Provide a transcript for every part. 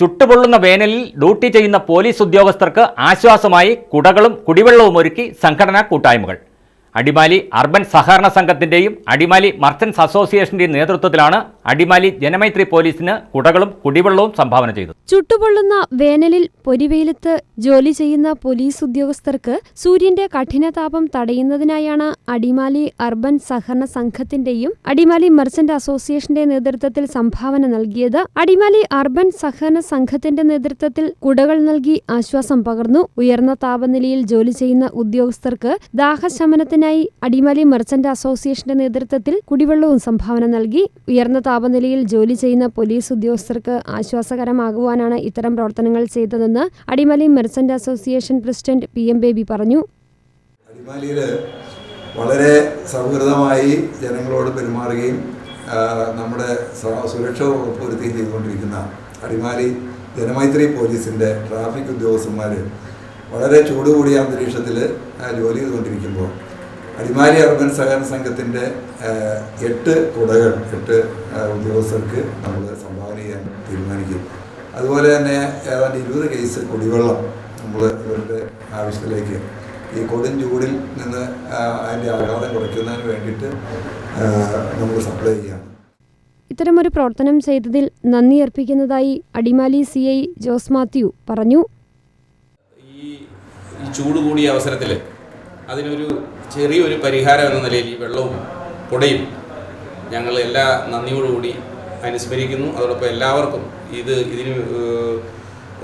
ചുട്ടുപൊള്ളുന്ന വേനലിൽ ഡ്യൂട്ടി ചെയ്യുന്ന പോലീസ് ഉദ്യോഗസ്ഥർക്ക് ആശ്വാസമായി കുടകളും കുടിവെള്ളവും ഒരുക്കി സംഘടനാ കൂട്ടായ്മകൾ. അടിമാലി അർബൻ സഹകരണ സംഘത്തിന്റെയും അടിമാലി മർച്ചൻസ് അസോസിയേഷന്റെയും നേതൃത്വത്തിലാണ് അടിമാലി ജനമൈത്രി പോലീസിന് കുടകളും കുടിവെള്ളവും സംഭാവന ചെയ്തത്. ചുട്ടുപൊള്ളുന്ന വേനലിൽ പൊരിവെയിലത്ത് ജോലി ചെയ്യുന്ന പോലീസ് ഉദ്യോഗസ്ഥർക്ക് സൂര്യന്റെ കഠിന താപം തടയുന്നതിനായാണ് അടിമാലി അർബൻ സഹകരണ സംഘത്തിന്റെയും അടിമാലി മർച്ചന്റ് അസോസിയേഷന്റെ നേതൃത്വത്തിൽ സംഭാവന നൽകിയത്. അടിമാലി അർബൻ സഹകരണ സംഘത്തിന്റെ നേതൃത്വത്തിൽ കുടകൾ നൽകി ആശ്വാസം പകർന്നു. ഉയർന്ന താപനിലയിൽ ജോലി ചെയ്യുന്ന ഉദ്യോഗസ്ഥർക്ക് ദാഹശമനത്തിനായി അടിമാലി മർച്ചന്റ് അസോസിയേഷന്റെ നേതൃത്വത്തിൽ കുടിവെള്ളവും സംഭാവന നൽകി. ഉയർന്ന താപനിലയിൽ ജോലി ചെയ്യുന്ന പോലീസ് ഉദ്യോഗസ്ഥർക്ക് ആശ്വാസകരമാകുവാനാണ് ഇത്തരം പ്രവർത്തനങ്ങൾ ചെയ്തതെന്ന് Adimali merchant association president P M Baby പറഞ്ഞു. വളരെ സൗഹൃദമായി ജനങ്ങളോട് പെരുമാറുകയും നമ്മുടെ സുരക്ഷ ഉറപ്പുവരുത്തുകയും ചെയ്തുകൊണ്ടിരിക്കുന്ന അടിമാലി ജനമൈത്രി പോലീസിന്റെ ട്രാഫിക് ഉദ്യോഗസ്ഥന്മാർ വളരെ ചൂടുകൂടിയ അന്തരീക്ഷത്തിൽ ജോലി ചെയ്തുകൊണ്ടിരിക്കുമ്പോൾ അടിമാലി അർബൻ സഹകരണ സംഘത്തിന്റെ എട്ട് കുടകൾ എട്ട് ഉദ്യോഗസ്ഥർക്ക് നമ്മൾ സംഭാവന ചെയ്യാൻ തീരുമാനിക്കും. അതുപോലെ തന്നെ ഏതാണ്ട് ഇരുപത് കേസ് കുടിവെള്ളം നമ്മൾ ഇവരുടെ ആവശ്യത്തിലേക്ക് ഈ കൊടും ചൂടിൽ നിന്ന് അതിന്റെ ആഘാതം കുറയ്ക്കുന്നതിന് വേണ്ടിയിട്ട് നമ്മൾ സപ്ലൈ ചെയ്യാം ഇത്തരമൊരു പ്രവർത്തനം ചെയ്തതിൽ നന്ദി അർപ്പിക്കുന്നതായി അടിമാലി സി ഐ ജോസ് മാത്യു പറഞ്ഞു. ഈ ഈ ചൂട് കൂടിയ അവസരത്തിൽ അതിനൊരു ചെറിയൊരു പരിഹാരം എന്ന നിലയിൽ ഈ വെള്ളവും പുടയും ഞങ്ങൾ എല്ലാ നന്ദിയോടുകൂടി അനുസ്മരിക്കുന്നു അതോടൊപ്പം എല്ലാവർക്കും ഇത് ഇതിന്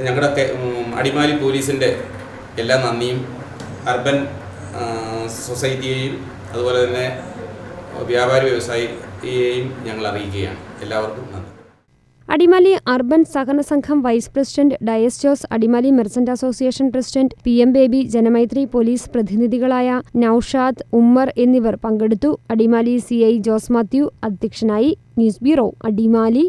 ഞങ്ങളുടെ അടിമാലി പോലീസിന്റെ എല്ലാ നന്ദിയും അർബൻ സൊസൈറ്റിയെയും അതുപോലെ തന്നെ വ്യാപാരി വ്യവസായിയെയും ഞങ്ങൾ അറിയിക്കുകയാണ്. എല്ലാവർക്കും നന്ദി. അടിമാലി അർബൻ സഹകരണ സംഘം vice president Dias Jose Adimali merchant association president P M Baby Janamaithri police പ്രതിനിധികളായ Naushad Ummer എന്നിവർ പങ്കെടുത്തു. അടിമാലി സി ഐ ജോസ് മാത്യു അധ്യക്ഷനായി ന്യൂസ് ബ്യൂറോ അടിമാലി.